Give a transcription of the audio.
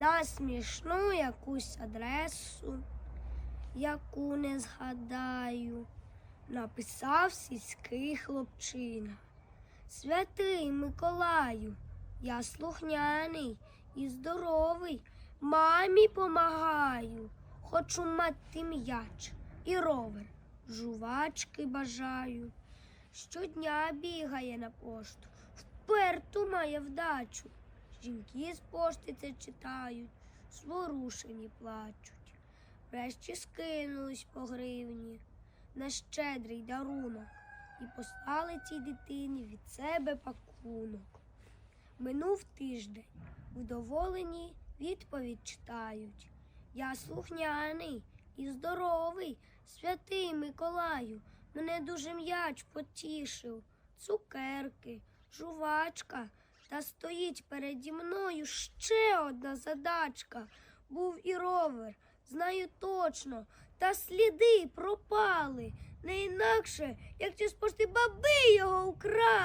на смішну якусь адресу, яку не згадаю, написав сільський хлопчина. Святий Миколаю, я слухняний і здоровий, мамі помагаю, хочу мати м'яч і ровер, жувачки бажаю. Щодня бігає на пошту, вперту має вдачу. Жінки з пошти це читають, зворушені плачуть. Врешті скинулись по гривні на щедрий дарунок і послали цій дитині від себе пакунок. Минув тиждень, вдоволені відповідь читають. Я слухняний і здоровий, святий Миколаю, мене дуже м'яч потішив, цукерки, жувачка, та стоїть переді мною ще одна задачка. Був і ровер, знаю точно, та сліди пропали, не інакше, як ті спошти баби його украли.